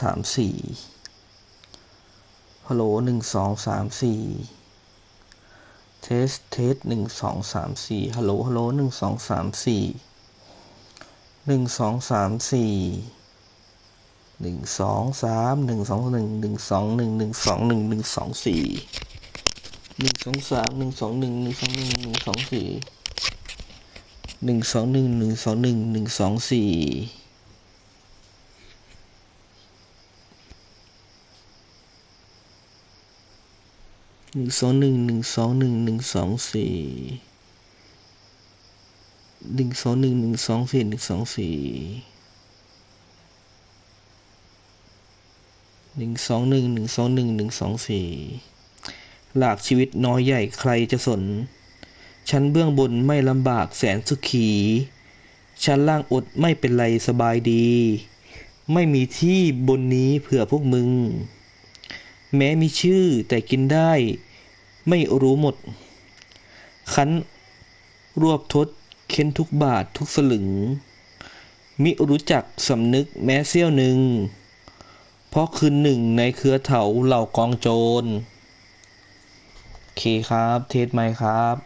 สามสี่ฮัลโหลหนึ่งสองสามสี่เทส เทสหนึ่งสองสามสี่ฮัลโหลฮัลโหลหนึ่งสองสามสี่หนึ่งสองสามสี่หนึ่งสองสามหนึ่งสองหนึ่งหนึ่งสองหนึ่งหนึ่งสองหนึ่งหนึ่งสองสี่หนึ่งสองสามหนึ่งสองหนึ่งหนึ่งสองหนึ่งหนึ่งสองสี่หนึ่งสองหนึ่งหนึ่งสองหนึ่งหนึ่งสองสี่ หนึ่งสองหนึ่งหนึ่งสองหนึ่งหนึ่งสองสี่หนึ่งสองหนึ่งหนึ่งสองสี่หนึ่งสองสี่หนึ่งสองหนึ่งหนึ่งสองหนึ่งหนึ่งสองสี่หลากชีวิตน้อยใหญ่ใครจะสน ชั้นเบื้องบนไม่ลำบากแสนสุขี ชั้นล่างอดไม่เป็นไรสบายดี ไม่มีที่บนนี้เผื่อพวกมึง แม้มีชื่อแต่กินได้ ไม่รู้หมด คันรวบทดเค้นทุกบาททุกสลึง มิรู้จักสำนึกแม้เสี้ยวหนึ่ง เพราะคืนหนึ่งในเครือเถาเหล่ากองโจรโอเคครับ เทสไหมครับ